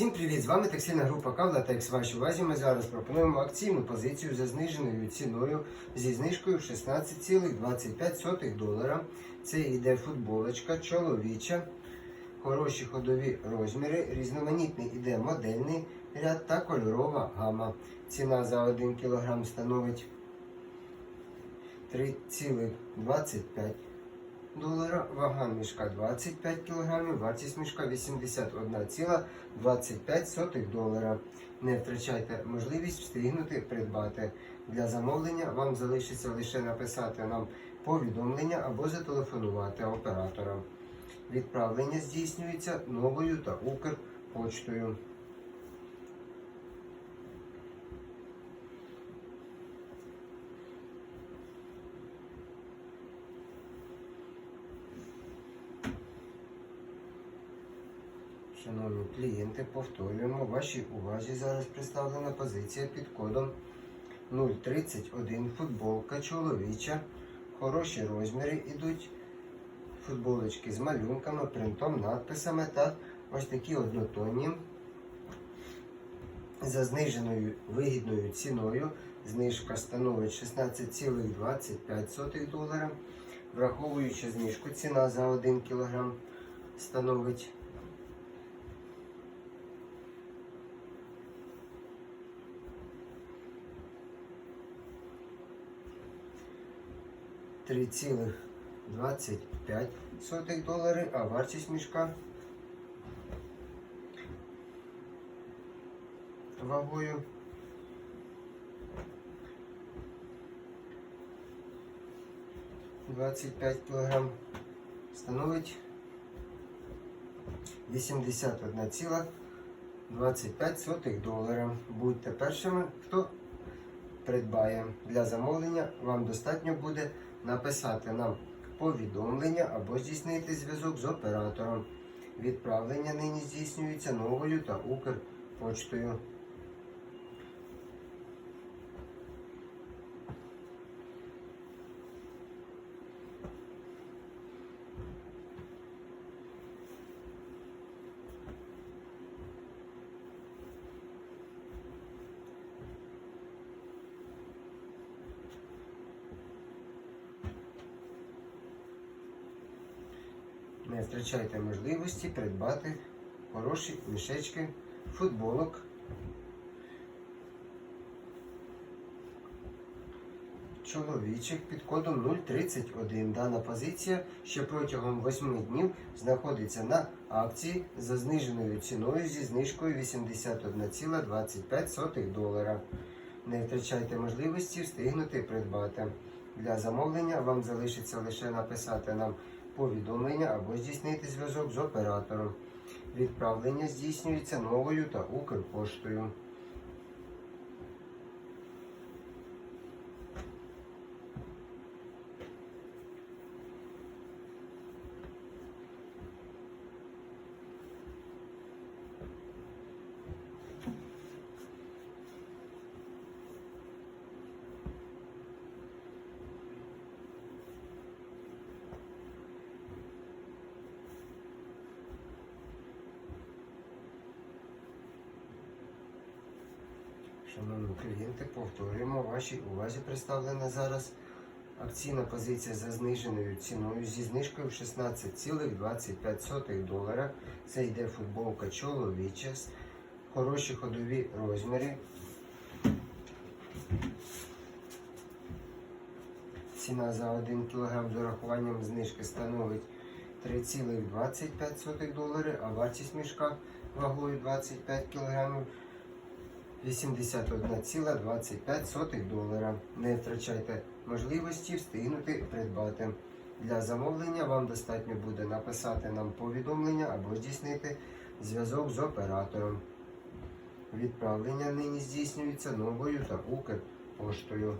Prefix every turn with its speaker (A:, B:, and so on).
A: Всім привіт! З вами текстильна група Кавла та вашій увазі ми зараз пропонуємо акційну позицію за зниженою ціною зі знижкою 16,25 долара. Це йде футболочка, чоловіча, хороші ходові розміри, різноманітний іде модельний ряд та кольорова гама. Ціна за 1 кг становить 3,25 долара, вага мішка 25 кг, вартість мішка 81,25 долара. Не втрачайте можливість встигнути придбати. Для замовлення вам залишиться лише написати нам повідомлення або зателефонувати операторам. Відправлення здійснюється новою та Укрпочтою. Шановні клієнти, повторюємо, вашій увазі зараз представлена позиція під кодом 031 футболка чоловіча. Хороші розміри йдуть. Футболочки з малюнками, принтом, надписами та ось такі однотонні. За зниженою вигідною ціною. Знижка становить 16,25 долара. Враховуючи знижку, ціна за 1 кг становить Три цілих 25 сотих долари, а вартість мішка вагою 25 кг становить 81,25 долара. Будьте першими, хто придбає. Для замовлення вам достатньо буде написати нам повідомлення або здійснити зв'язок з оператором. Відправлення нині здійснюється новою та Укрпочтою. Не втрачайте можливості придбати хороші мішечки футболок. Чоловічих під кодом 031. Дана позиція ще протягом 8 днів знаходиться на акції за зниженою ціною зі знижкою 81,25 долара. Не втрачайте можливості встигнути придбати. Для замовлення вам залишиться лише написати нам повідомлення або здійснити зв'язок з оператором. Відправлення здійснюється новою та Укрпоштою. Шановні клієнти, повторюємо, вашій увазі представлена зараз акційна позиція за зниженою ціною зі знижкою в 16,25 долара. Це йде футболка чоловіча, хороші ходові розміри. Ціна за 1 кг з урахуванням знижки становить 3,25 долари, а вартість мішка вагою 25 кг 81,25 долара. Не втрачайте можливості встигнути придбати. Для замовлення вам достатньо буде написати нам повідомлення або здійснити зв'язок з оператором. Відправлення нині здійснюється новою та Укрпоштою.